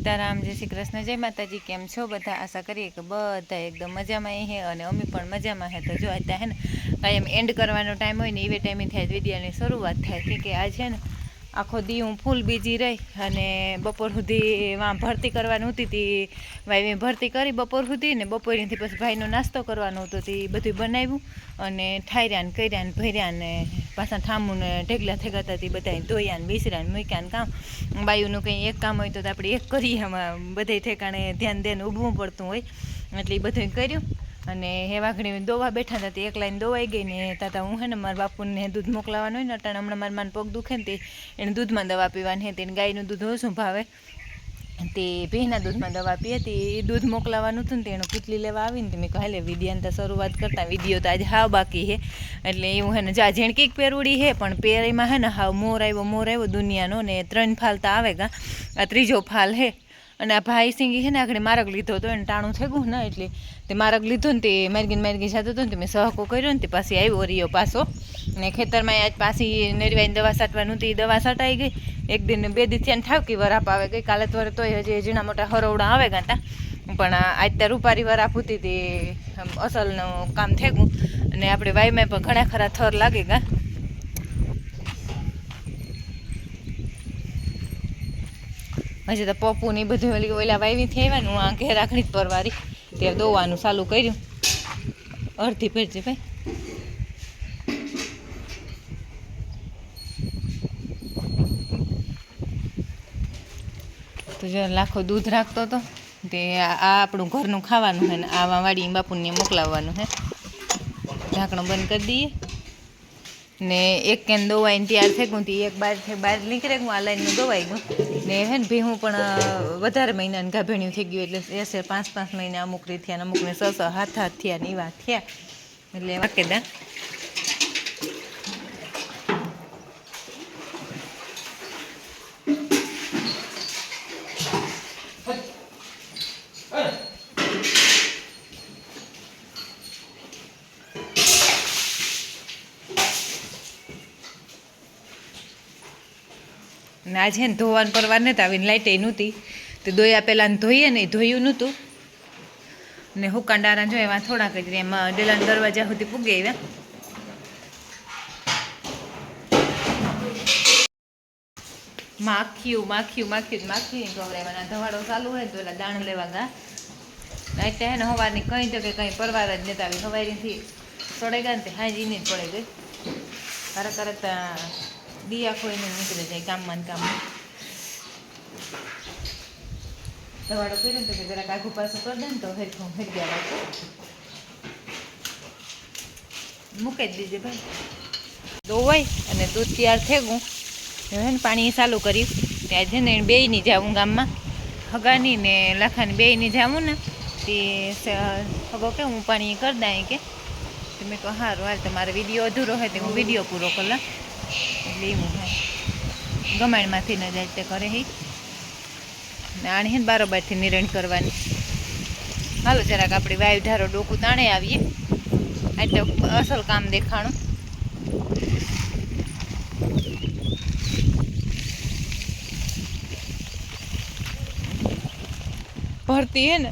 સીતારામ, જય શ્રી કૃષ્ણ, જય માતાજી, કેમ છો? બધા આશા કરીએ કે બધા એકદમ મજામાં હે અને અમે પણ મજામાં હે. તો જો અત્યારે હે ને કાંઈ એમ એન્ડ કરવાનો ટાઈમ હોય ને એવે ટાઈમે થાય વિડીયોની શરૂઆત થાય. કે આ છે ને આખો દી હું ફૂલ બીજી રહી અને બપોર સુધી વાં ભરતી કરવાની હતી તી ભાઈ ભરતી કરી બપોર સુધી ને બપોરેથી પછી ભાઈનો નાસ્તો કરવાનો હતો તે બધું બનાવ્યું અને ઠાર્યા ને કર્યા ને ભર્યા ને પાછા ઠામું ને ઢેગલા ગયા હતા તે બધા ધોયા ને વિસર્યા ને મૂક્યા કામ. બાયુનું કંઈ એક કામ હોય તો આપણે એક કરીએ એમાં બધે ઠેકાણે ધ્યાન દઈને ઊભવું પડતું હોય એટલે એ બધું કર્યું. અને હે વાઘડી દોવા બેઠા હતા તે એક લાઈન દોવાઈ ગઈ ને તાતા હું હે ને મારા બાપુને દૂધ મોકલાવાનું હોય ને અટાણે હમણાં મારા માન પગ દુખે ને તે એને દૂધમાં દવા પીવાની હતી એને ગાયનું દૂધ ઓછું ભાવે. તે ભીના દૂધમાં દવા પીએ તે દૂધ મોકલાવાનું હતું ને તે એનું કેટલી લેવા આવીને તે મેં કહે લે તો શરૂઆત કરતા વીડિયો તો આજે હાવ બાકી છે. એટલે એવું હે ને જા ઝીણકીક પેરુડી છે, પણ પેરીમાં હે ને હાવ મોર આવ્યો મોર આવ્યો દુનિયાનો ને ત્રણ ફાલ તો આવે ગા. આ ત્રીજો ફાલ હે અને આ ભાઈ સિંગી છે ને આગળ મારગ લીધો હતો એને ટાણું થઈ ગયું ને એટલે તે મારક લીધો ને તે મારગીને મારગી જતો હતો ને તે મેં સહકો કર્યો ને તે પાછી આવ્યો રહ્યો પાછો. ને ખેતરમાં આજ પાછી નેરવાઈને દવા છાંટવાનું હતી દવા છટાઈ ગઈ. એક દિન બે દી થયા ઠાવકી વરાપ આવે ગઈ. કાલે તો તોય હજી ઝીણા મોટા હરોવડા આવે ગાતા પણ આજ ત્યાં રૂપારી વરાપ હતી તે અસલનું કામ થઈ ગયું. અને આપણે વાયમાં પણ ઘણા ખરા થર લાગે ગા. હજી તો પપ્પુ ને બધું ઓલી ઓલા વાવી થઈ આવ્યા હું આ ઘેર રાખડી જ પરવારી. તે દોવાનું ચાલુ કર્યું. અડધી ભરજે ભાઈ. તો જો લાખો દૂધ રાખતો હતો તે આ આપણું ઘરનું ખાવાનું છે ને આવા વાડી બાપુને મોકલાવવાનું છે ઢાંકણું બંધ કરી દઈએ. ને એક કેન દોવાઈને તૈયાર થઈ ગયું એક બાર બાર નીકળે ગયું આ લાઈનનું દોવાઈ ગયું. ને હે ને ભીહું પણ વધારે મહિનાની ગાભેણ્યું થઈ ગયું એટલે એસે પાંચ પાંચ મહિના અમુક રીત થયા અમુકને સ છ હાથ હાથ થયા ને એવા થયા. એટલે વાકેદાર ને આ છે ને ધોવાનું પરવાર નહોતા આવીને લાઇટે નહોતી. તો દોયા પહેલાં ધોઈએ ને ધોયું નહોતું. ને હુકાન ડારા જો એમાં થોડાક જ. એમાં ડેલાના દરવાજા સુધી પૂગે આવ્યા. માખ્યું માખ્યું માખ્યું માખ્યું ગવરાવાના ધવાડો ચાલુ હોય તો એલા દાણ લેવા ગા. રાતે હે ને સવારની કંઈ તો કે કંઈ પરવાર જ નતા. આવી હવારીથી સડે ગયા ને તે હાજીની જ પડે ગઈ. કરત કરત દિયા ખોઈને નીકળી જાય કામમાં કામમાં. ધવાડો કર્યો તો કે જરાક આઘું પાછું કરી દે ને તો હેરખું હેરગ્યા રાખો મૂકી જ દીજે ભાઈ. દોવાય અને દૂધ તૈયાર હવે હે ને પાણી ચાલુ કર્યું. ત્યાં છે ને બેયની જાવું ગામમાં. હગાની ને લાખાની બેયની જાવું ને, તે હગો કે હું પાણી કરી દઈ કે. તમે કહું સારું હાલ તમારે વીડિયો અધૂરો હોય તો હું વીડિયો પૂરો કરલા એટલે એવું હોય ગમાણમાંથી ન જાય તે કરે હી. ને આણી હે બારોબારથી નિરણ કરવાની. હાલો, જરાક આપણે વાયુ ધારો ડોકું તાણે આવીએ. એટલે અસલ કામ દેખાણું. ભરતી હે ને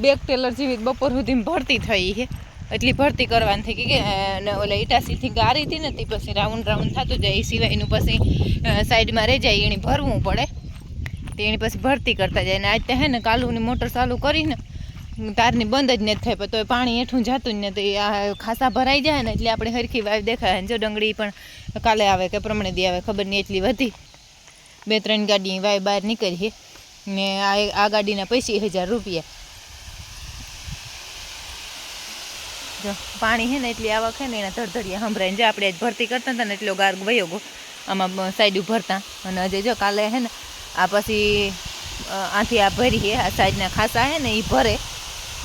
બેક ટેલર જેવી બપોર સુધી ભરતી થઈ છે એટલી ભરતી કરવાની થઈ કે ઓલા ઇટાસીથી ગારી હતી ને, તે પછી રાઉન્ડ રાઉન્ડ થતું જાય એ સિવાયનું પછી સાઈડમાં રહી જાય, એની ભરવું પડે. તે એની પછી ભરતી કરતા જાય. ને આજ તે હે ને કાલુની મોટર ચાલુ કરીને, તારની બંધ જ નથી થાય, પણ તોય પાણી હેઠું જતું જ નથી આ ખાસા ભરાઈ જાય ને, એટલે આપણે હરખી વાવ દેખાય જો ડંગળી પણ કાલે આવે કે પ્રમાણે દી આવે, ખબર નહીં એટલી વધી. બે ત્રણ ગાડી વાય બહાર નીકળી ને આ આ ગાડીના પૈસી હજાર રૂપિયા. જો, પાણી છે ને એટલી આવક છે ને એના ધડધડિયા સંભળાય. જો આપણે ભરતી કરતા હતા ને એટલો ગાર્ગ વયો આમાં સાઈડ ભરતા. અને હજે જો કાલે છે ને, આ પછી આથી આ ભરીએ, આ સાઈડના ખાસા છે ને એ ભરે.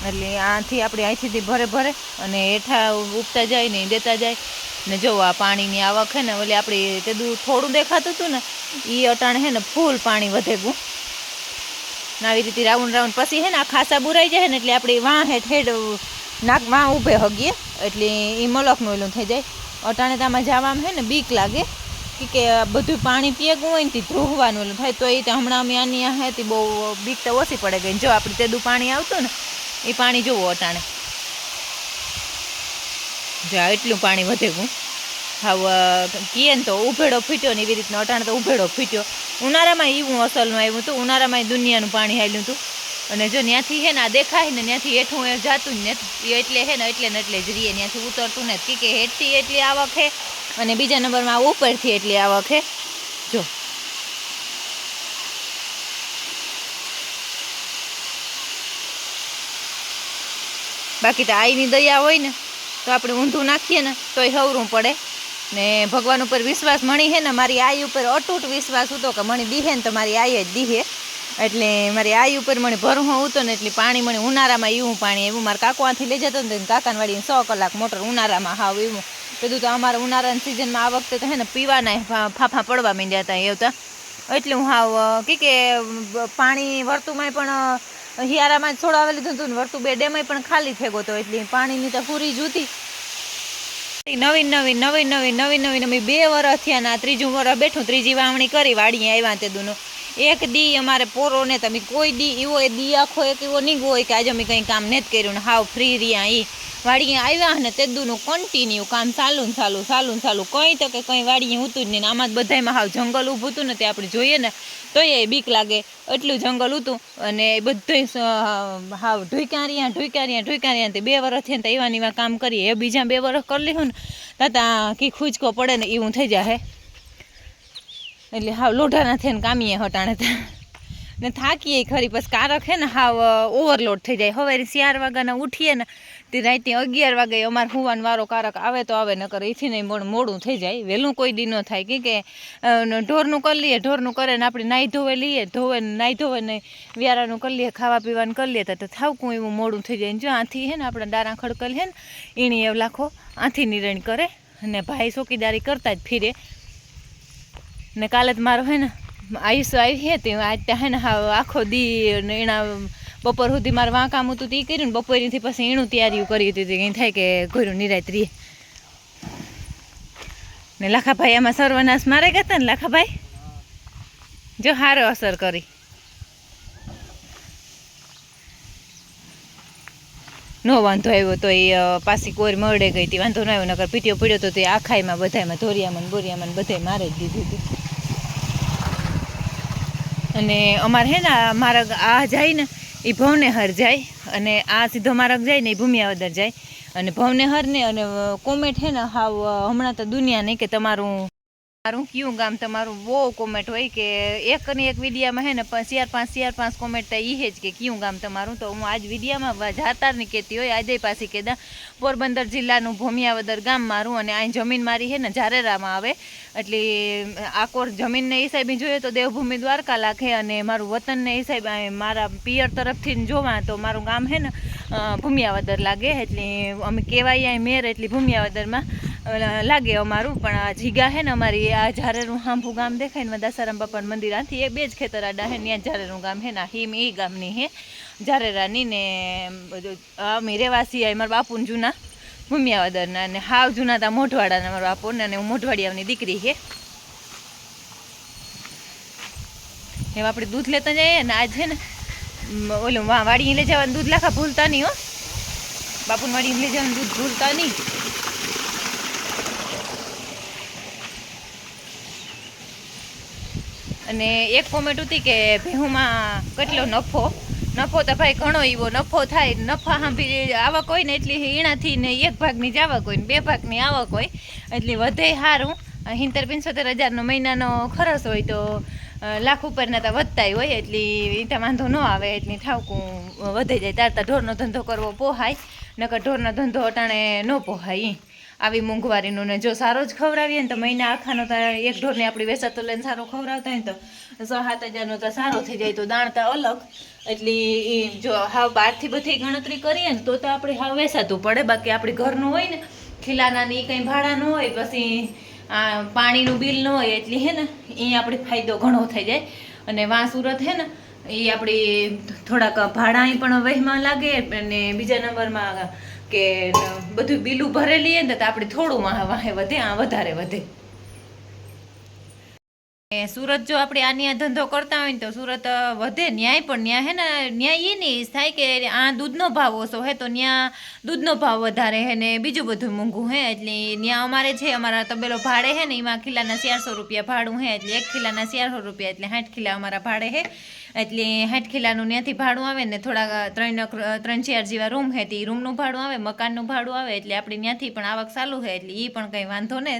એટલે આથી આપણે અહીંથી ભરે ભરે. અને હેઠા ઉપતા જાય ને દેતા જાય. ને જો આ પાણીની આવક છે ને ઓલી આપણે તેદું થોડું દેખાતું હતું ને એ અટાણે છે ને, ફૂલ પાણી વધે ગું આવી રીતે રાઉન્ડ રાઉન્ડ પછી છે ને, આ ખાસા બુરાઈ જાય ને, એટલે આપણે વાં હેઠ હેઠ નાક વાં ઊભે હગીએ, એટલે એ મલકનું ઓલું થઈ જાય. અટાણે તો આમાં જવામાં છે ને બીક લાગે, કે કે બધું પાણી પીએગું હોય ને ધ્રુવવાનું થાય, તો એ હમણાં અમે આની હતી બહુ બીક તો ઓછી પડે ગઈ. જો આપણે તેદું પાણી આવતું ને એ પાણી જોવો અટાણે. જો એટલું પાણી વધે ગું હાવ કીએ ને તો ઉભેડો ફીટ્યો ને એવી રીતના અટાણે તો ઉભેડો ફીટ્યો. ઉનાળામાં એવું અસલનું આવ્યું હતું ઉનાળામાં દુનિયાનું પાણી હાલ્યું હતું અને જો ત્યાંથી હે ને દેખાય ને ત્યાંથી હેઠું એ જાતું જ નથી એટલે હે ને એટલે ને એટલે જ રહીએ ત્યાંથી ઉતરતું નથી કે હેઠથી એટલી આવક હે અને બીજા નંબરમાં ઉપરથી એટલી આવક હે. જો. બાકી તો આઈની દયા હોય ને તો આપણે ઊંધું નાખીએ ને તોય હવરું પડે. ને ભગવાન ઉપર વિશ્વાસ મણી હે ને મારી આઈ ઉપર અતૂટ વિશ્વાસ હતો કે મણી દીહે ને તો મારી આઈ જ દીહે. એટલે મારી આઈ ઉપર મને ભરવું હતો ને એટલે પાણી મને ઉનાળામાં એવું પાણી એવું મારા કાકવાથી લઈ જતો ને કાકાને વાળી સો કલાક મોટર ઉનાળામાં હાવ એવું. કીધું તો અમારા ઉનાળાની સિઝનમાં આ વખતે તો હે ને પીવાના ફાફા પડવા માંડ્યા હતા એવું એટલે હું હાવ કે કે પાણી વર્તુમાંય પણ હિયારામાં છોડાવી લીધું હતું ને વર્તુ બે ડેમાં પણ ખાલી થઈ ગયો એટલે પાણીની તો પૂરી જૂતી નવીન નવીન નવીન નવી નવીન નવીન અમે બે વર્ષ થયા ને આ ત્રીજું વર્ષ બેઠું, ત્રીજી વાવણી કરી વાડીએ આવ્યા તે દુનો. એક દી અમારે પોરો ને તમે કોઈ દી એવો એ દી આખો એક એવો નહીં હોય કે આજે અમે કંઈ કામ નથી કર્યું ને હાવ ફ્રી રહ્યા એ વાડીએ આવ્યા ને તે દૂનું કન્ટિન્યુ કામ ચાલુ ને ચાલુ ચાલુ ચાલુ. કંઈ તો કે કંઈ વાડીએ હતું જ નહીં આમાં જ બધાયમાં હાવ જંગલ ઊભું હતું ને તે આપણે જોઈએ ને તોય એ બીક લાગે. એટલું જંગલ હતું અને એ બધું હાવ ઢુઈકારિયા ઢુઈકારિયા રહ્યા તે બે વર્ષ થયા ને તો એવા ને કામ કરીએ. એ બીજા બે વર્ષ કરી લીધું ને, તાતા કી ખૂચકો પડે ને એવું થઈ જાય એટલે હાવ લોઢાના થઈને કામીએ હટાણે ત્યાં ને થાકીએ ખરી પછી કારક હે ને હાવ ઓવરલોડ થઈ જાય. હવે ચાર વાગ્યાના ઉઠીએ ને તે રાતે અગિયાર વાગે અમારે હુવાન વારો કારક આવે તો આવે, નકર એથી નહીં પણ મોડું થઈ જાય. વહેલું કોઈ દી ન થાય. કે કે ઢોરનું કરી લઈએ, ઢોરનું કરે ને આપણે નાહી ધોવે લઈએ, ધોવે ને નાહી ધોવે ને વ્યારાનું કરી લઈએ, ખાવા પીવાનું કરી લઈએ, તો થાવકું એવું મોડું થઈ જાય. ને જો આથી હે ને આપણે દારા ખડકલ હે ને એણી એવું લાખો આથી નિરણ કરે અને ભાઈ ચોકીદારી કરતા જ ફીરે. ને કાલે જ મારો હે ને આયુષ આવી હે તે આજ ત્યાં હે ને આખો દી ને એના બપોર સુધી મારે વાં કામ હતું તે કર્યું ને બપોરેથી પછી એનું તૈયારીઓ કરી હતી કંઈ થાય કે ઘોરું નિરાત રહીએ. ને લાખાભાઈ આમાં સર્વનાશ મારે ગયા ને લાખાભાઈ? જો સારો અસર કરી. નો વાંધો આવ્યો તો એ પાછી કોર મળે ગઈ હતી, વાંધો ન આવ્યો, નકર પીટીઓ પડ્યો તો તે આખાઈમાં બધાયમાં ધોરિયામાં બોરિયામાં બધાય મારે જ દીધી હતી. અને અમારે હે ને માર્ગ આ જાય ને એ ભવનેહર જાય અને આ સીધો માર્ગ જાય ને એ ભૂમિયાવદર જાય. અને ભવનેહર ને અને કોમેટ હે ને હાવ હમણાં તો દુનિયા નહીં કે તમારું મારું કયું ગામ તમારું? બહુ કોમેન્ટ હોય કે એક ને એક વિડીયામાં હે ને ચાર, પાંચ ચાર, પાંચ કોમેન્ટ તો એ જ કે કયું ગામ તમારું? તો હું આજ વિડીયામાં જાતારની કહેતી હોય, આજે પાછી કહેતા પોરબંદર જિલ્લાનું ભૂમિયાવદર ગામ મારું અને અહીં જમીન મારી હે ને ઝારેરામાં આવે. એટલે આકોર જમીનને હિસાબે જોઈએ તો દેવભૂમિ દ્વારકા લાગે અને મારું વતનને હિસાબે મારા પિયર તરફથી જોવા તો મારું ગામ હે ને ભૂમિયાવદર લાગે. એટલે અમે કહેવાય અહીં મેર એટલે ભૂમિયાવદરમાં. લાગે અમારું, પણ આ જીગા હે ને અમારી આ ઝારેરું હાંભું ગામ દેખાય ને દાસારામ બાપાનું મંદિર આથી એ બે જ ખેતર આડા હે ત્યાં ઝારેરું ગામ હે ને હિમ, એ ગામની હે. ઝારેરાની ને અમે રહેવાસી આ મારા બાપુને જૂના ભૂમિયાવદરના અને હાવ જૂના તા મોઢવાડાના મારા બાપુને અને હું મોઢવાડિયાની દીકરી હે. એમ આપણે દૂધ લેતા જઈએ ને આજ છે ને ઓલું વા વાડી લઈ જવાનું દૂધ લાખા ભૂલતા નહીં હો. બાપુને વાડી લઈ જવાનું દૂધ ભૂલતા નહીં. અને એક કોમેન્ટ હતી કે ભેહુમાં કેટલો નફો? નફો તો ભાઈ ઘણો એવો નફો થાય, નફા સાંભળી આવક હોય ને એટલી ઈણાથી ને એક ભાગની જ આવક હોય ને બે ભાગની આવક હોય, એટલે વધે સારું હિંતર પંચોતેર હજારનો મહિનાનો ખર્ચ હોય તો લાખ ઉપરના તો વધતાય હોય, એટલી એ વાંધો ન આવે, એટલી ઠાવકું વધે જાય. તારતા ઢોરનો ધંધો કરવો પોહાય, નકર ઢોરનો ધંધો અટાણે ન પોહાય. આવી મોંઘવારીનું ને જો સારો જ ખવડાવીએ ને તો મહિના આખાનો તો એક ઢોરને આપણી વેસાતો લઈને સારો ખવડાવતા હોય ને તો સાત હજારનો તો સારો થઈ જાય તો દાણતા અલગ. એટલે એ જો હાવ બહારથી બધી ગણતરી કરીએ ને તો તો આપણે હાવ વેસાતું પડે. બાકી આપણે ઘરનું હોય ને, ખીલાના ઈ કંઈ ભાડા ન હોય, પછી આ પાણીનું બિલ ન હોય એટલે હે ને એ આપણે ફાયદો ઘણો થઈ જાય. અને વાંસુરત હે ને એ આપણી થોડાક ભાડા પણ વહેમાં લાગે અને બીજા નંબરમાં કે બધું બિલું ભરેલી ને, તો આપણે થોડું વાહ વધે, આ વધારે વધે. સુરત જો આપણે આ ધંધો કરતા હોય ને, તો સુરત વધે, ન્યાય પણ ન્યાય હે ને ન્યાય એ નહીં થાય કે આ દૂધનો ભાવ ઓછો હે, તો ન્યા દૂધનો ભાવ વધારે હે ને બીજું બધું મોંઘું હે, એટલે ન્યા અમારે છે, અમારા તબેલો ભાડે હે ને, એમાં ખીલાના ચારસો રૂપિયા ભાડું હે, એટલે એક ખીલાના ચારસો રૂપિયા, એટલે સાઠ કિલ્લા અમારા ભાડે હે. એટલે હેઠ ખીલાનું ત્યાંથી ભાડું આવે ને થોડા ત્રણ ત્રણ ચાર જેવા રૂમ હે તે રૂમનું ભાડું આવે, મકાનનું ભાડું આવે, એટલે આપણે ત્યાંથી પણ આવક ચાલુ છે એટલે એ પણ કંઈ વાંધો ને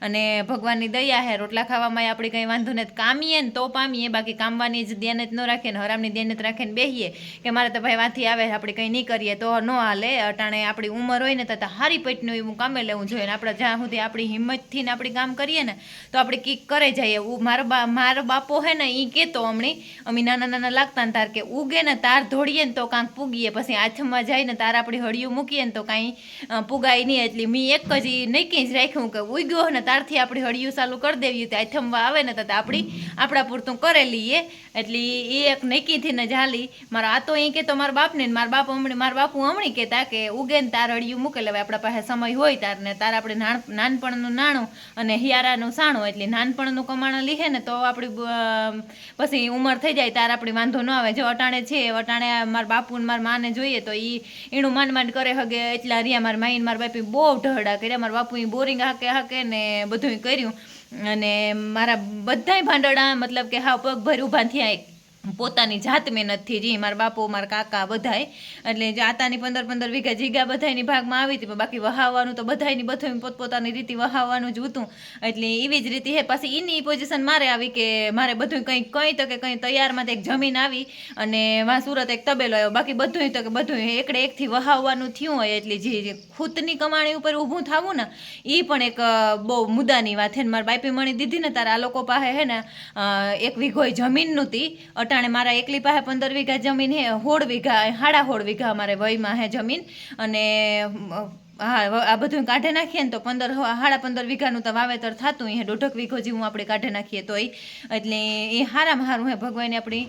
અને ભગવાનની દયા હે, રોટલા ખાવામાં આપણે કંઈ વાંધો નથી કામીએ ને તો પામીએ, બાકી કામવાની જ ધ્યાન જ ન રાખીએ ને, હરામની ધ્યાન જ રાખીને બેહીએ. કે મારે તો ભાઈ વાંથી આવે, આપણે કંઈ નહીં કરીએ, તો ન હાલે. અટાણે આપણી ઉંમર હોય ને, તો હારી પેટનું એવું કામે લેવું જોઈએ ને, આપણે જ્યાં સુધી આપણી હિંમતથી ને આપણે કામ કરીએ ને, તો આપણે કીક કરે જઈએ. મારો બા, મારો બાપો હે ને એ કહેતો હમણી અમે નાના નાના લાગતા ને તાર કે ઉગે ને તાર ધોડીએ ને તો કાંક પૂગીએ. પછી હાથમાં જાય ને તાર આપણી હળિયું મૂકીએ ને તો કાંઈ પૂગાય નહીં. એટલે મેં એક જ નક્કી જ રાખ્યું કે ઉગ્યો ને તારથી આપણી હળિયું ચાલુ કરી દેવી તો આથમવા આવે ને તો આપણી, આપણા પૂરતું કરેલી એ એટલે એ એક નક્કીથી ને જાલી. મારા આ તો એ કે તો મારા બાપને મારા બાપ હમણાં, મારા બાપુ હમણાં કહેતા કે ઉગે ને તાર હળિયું મૂકે લેવાય આપણા પાસે સમય હોય તાર ને તાર આપણે નાન નાનપણનું નાણું અને હિયારાનું સાણું. એટલે નાનપણનું કમાણું લીધે ને તો આપણી પછી ઉંમર થઈ જાય, તાર આપણી વાંધો ન આવે. જો અટાણે છે, અટાણે મારા બાપુ ને મારા માને જોઈએ તો એ એનું માંડ માંડ કરે હગે. એટલા રહ્યા મારા માઈને મારા બાપી બહુ ઢહડા કર્યા. મારા બાપુ બોરિંગ હાકે હાકે ને બધું કર્યું. અને મારા બધાય ભાંડડા મતલબ કે હા પગ ભરી ઊભા થયા પોતાની જાત મહેનતથી જી મારા બાપુ, મારા કાકા બધાય. એટલે જાતાની પંદર પંદર વીઘા જીગા બધાયની ભાગમાં આવી હતી, પણ બાકી વહાવવાનું તો બધાયની બધું પોતપોતાની રીતે વહાવવાનું જ હતું. એટલે એવી જ રીતે હે. પાછી એની પોઝિશન મારે આવી કે મારે બધું કંઈ કંઈ તો કે કંઈ તૈયારમાં એક જમીન આવી અને વાં સુરત એક તબેલો આવ્યો. બાકી બધું તો કે બધું એકડે એકથી વહાવવાનું થયું હોય. એટલે જે ખુદની કમાણી ઉપર ઊભું થવું ને એ પણ એક બહુ મુદ્દાની વાત છે. ને મારા બાપી મણી દીધી ને, તારે આ લોકો પાસે હે ને એક વીઘોય જમીનનું તી અટાણે મારા એકલી પાસે પંદર વીઘા જમીન હે હોળ વીઘા, હાડા હોળ વીઘા અમારે વયમાં હે જમીન. અને હા આ બધું કાઢી નાખીએ ને તો પંદર સાડા પંદર વીઘાનું તો વાવેતર થતું એ દોઢક વીઘો જેવું આપણે કાઢી નાખીએ તોય. એટલે એ હારામાં હારું હે, ભગવાને આપણી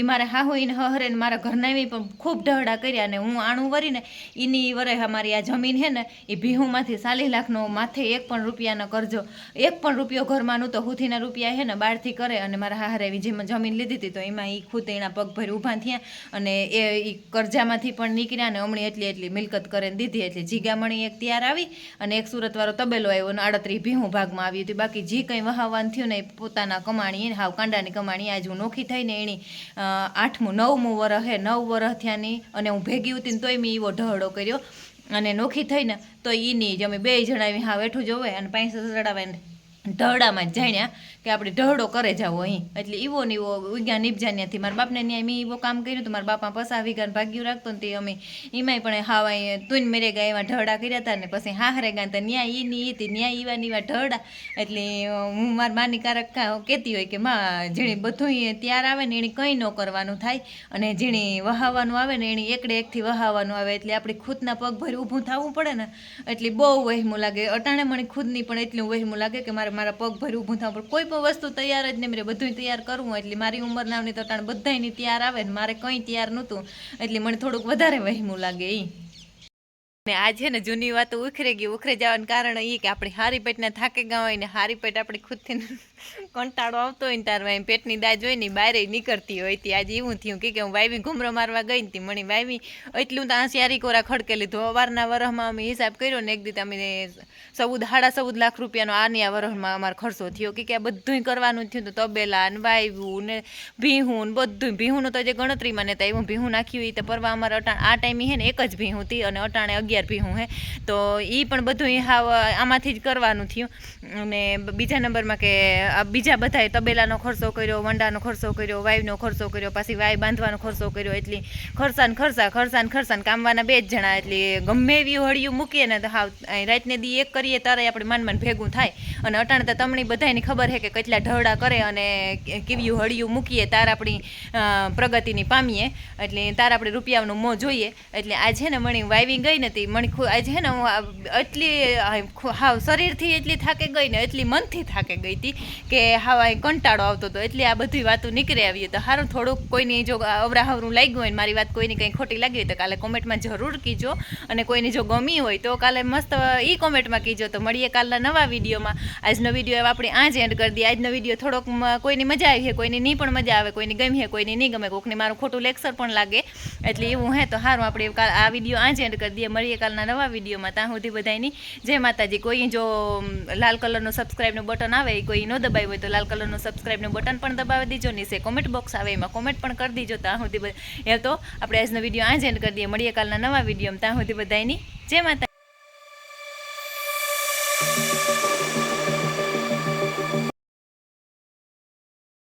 એ મારે હાહુ એને હરે ને મારા ઘરના એવી પણ ખૂબ ઢહડા કર્યા ને હું આણું વરીને એની વરે અમારી આ જમીન હે ને એ ભીહુંમાંથી ચાલીસ લાખનો માથે એક પણ રૂપિયાનો કરજો. એક પણ રૂપિયો ઘરમાંનું તો હુથીના રૂપિયા હે ને બહારથી કરે અને મારા હારે એવી જેમાં જમીન લીધી હતી તો એમાં એ ખુદ એના પગ ભરી ઊભા થયા અને એ કરજામાંથી પણ નીકળ્યા ને હમણાં એટલી એટલી મિલકત કરીને દીધી, એટલે જીગામણી એક ત્યાર આવી અને એક સુરતવાળો તબેલો આવ્યો અને આડત્રીસ ભીહું ભાગમાં આવી હતી. બાકી જે કંઈ વહાવવાનું થયું ને એ પોતાના કમાણી હાવ કાંડાની કમાણી, આજ હું નોખી થઈને એની આઠમું, નવમું વરહ હે, નવ વરહ થયાની અને હું ભેગી હતી ને તોય મેં એવો ઢહડો કર્યો અને નોખી થઈને તો એની જ અમે બે જણાવી હા બેઠું જોવે અને પાંચ ચડાવે ને ઢહડામાં જાણ્યા કે આપણે ઢહડો કરે જાવો અહીં. એટલે ઈવો ને ઈવો ઉગ્યા નીપજા ત્યાંથી મારા બાપને ન્યાય મેં એવો કામ કર્યું તો મારા બાપા પસા વીઘાને ભાગ્યું રાખતો ને તે અમે એમાંય પણ હાવા તુન મેરે ગયા એવા ઢહડા કર્યા હતા ને પછી હાહરે ગયા તો ન્યાય ઈ ની હતી, ન્યાય ઈવા ની ઈવા ઢહડા. એટલે હું મારી માની કારક કહેતી હોય કે માં, જેણે બધું ત્યાર આવે ને એણે કંઈ ન કરવાનું થાય અને જેણે વહાવવાનું આવે ને એણે એકડે એકથી વહાવવાનું આવે એટલે આપણે ખુદના પગ ભરી ઊભું થવું પડે ને એટલે બહુ વહેમું લાગે. અટાણે મને ખુદની પણ એટલું વહેમું લાગે કે મારે મારા પગ ભરી ઊભું થવું પડે. કોઈ પણ વસ્તુ તૈયાર જ નહીં મારે બધું તૈયાર કરવું એટલે મારી ઉંમરના તો અટાણે બધાની તૈયાર આવે ને મારે કંઈ તૈયાર નહોતું, એટલે મને થોડુંક વધારે વહેમું લાગે એ ને આ છે ને જૂની વાતો ઉખરે ગઈ, ઉખરે જવાનું કારણ એ કે આપણી હારી પેટના થાકે ગાવાય હોય ને હારી પેટ આપણી ખુદથી કંટાળો આવતો હોય ને તાર એમ પેટની દાજ હોય ને બહાર નીકળતી હોય. તે આજે એવું થયું કે હું વાયવી ઘૂમરો મારવા ગઈ ને મણી વાયવી એટલું તો આંસિયારી કોરા ખડકે લીધો અવારના વરહમાં અમે હિસાબ કર્યો ને એક દી અમે ચૌદ સાડા ચૌદ લાખ રૂપિયાનો આની આ વરહમાં અમારો ખર્ચો થયો કે આ બધુંય કરવાનું થયું તો તબેલા ને વાયવું ને ભીહું ને બધું ભીહુંનું તો જે ગણતરીમાં નતા એવું ભીહું નાખ્યું એ તો પરવા અમારે અટાણ આ ટાઈમે હે ને એક જ ભીહું હતી અને અટાણે અગિયાર ભીહું હે તો એ પણ બધું હાવ આમાંથી જ કરવાનું થયું. અને બીજા નંબરમાં કે બીજા બધાએ તબેલાનો ખર્ચો કર્યો, વંડાનો ખર્ચો કર્યો વાઈવનો ખર્ચો કર્યો, પાછી વાય બાંધવાનો ખર્ચો કર્યો, એટલે ખર્ચાને ખર્ચા, ખર્ચાને ખર્ચાને કામવાના બે જ જણા, એટલે ગમે એવી હળિયું મૂકીએ ને તો હાવ રાતને દી એક કરીએ તારે આપણે માન માન ભેગું થાય. અને અટાણતા તમને બધાની ખબર છે કે કેટલા ઢળડા કરે અને કે- કેવી હળિયું મૂકીએ, તાર આપણી પ્રગતિની પામીએ. એટલે તાર આપણે રૂપિયાનું મોં જોઈએ. એટલે આ છે ને મણી વાવી ગઈ ને તે હતી. મને આજે હે ને હું એટલી હાવ શરીરથી એટલી થાકે ગઈ ને એટલી મનથી થાકે ગઈ હતી કે હાવ અહીં કંટાળો આવતો હતો. એટલે આ બધી વાતો નીકળી આવી તો સારું થોડુંક કોઈની જો અવરાહવરું લાગ્યું હોય મારી વાત કોઈની કંઈ ખોટી લાગી હોય તો કાલે કોમેન્ટમાં જરૂર કીજો. અને કોઈને જો ગમી હોય તો કાલે મસ્ત ઈ કોમેન્ટમાં કીજો. તો મળીએ કાલના નવા વિડીયોમાં. આજનો વીડિયો આપણે આ એન્ડ કરી દઈએ. આજનો વીડિયો થોડોક કોઈની મજા આવી છે કોઈની નહીં પણ મજા આવે, કોઈની ગમી છે કોઈની નહીં ગમે કોઈકને મારું ખોટું લેક્ચર પણ લાગે. એટલે એવું હે તો સારું આપણે કાલ આ વીડિયો આ જ એન્ડ કરી દઈએ. મળીએ કાલના નવા વિડીયોમાં ત્યાં સુધી બધાની જય માતાજી. કોઈ જો લાલ કલરનું સબસ્ક્રાઈબનું બટન આવે કોઈ ન દબાવ્યું હોય તો લાલ કલરનું સબસ્ક્રાઈબનું બટન પણ દબાવી દીજો. નીચે કોમેન્ટ બોક્સ આવે, એમાં કોમેન્ટ પણ કરી દીજો. ત્યાં સુધી એ તો આપણે આજનો વીડિયો આજે એન્ડ કરી દઈએ. મળીએ કાલના નવા વિડીયોમાં ત્યાં સુધી બધાની જય માતા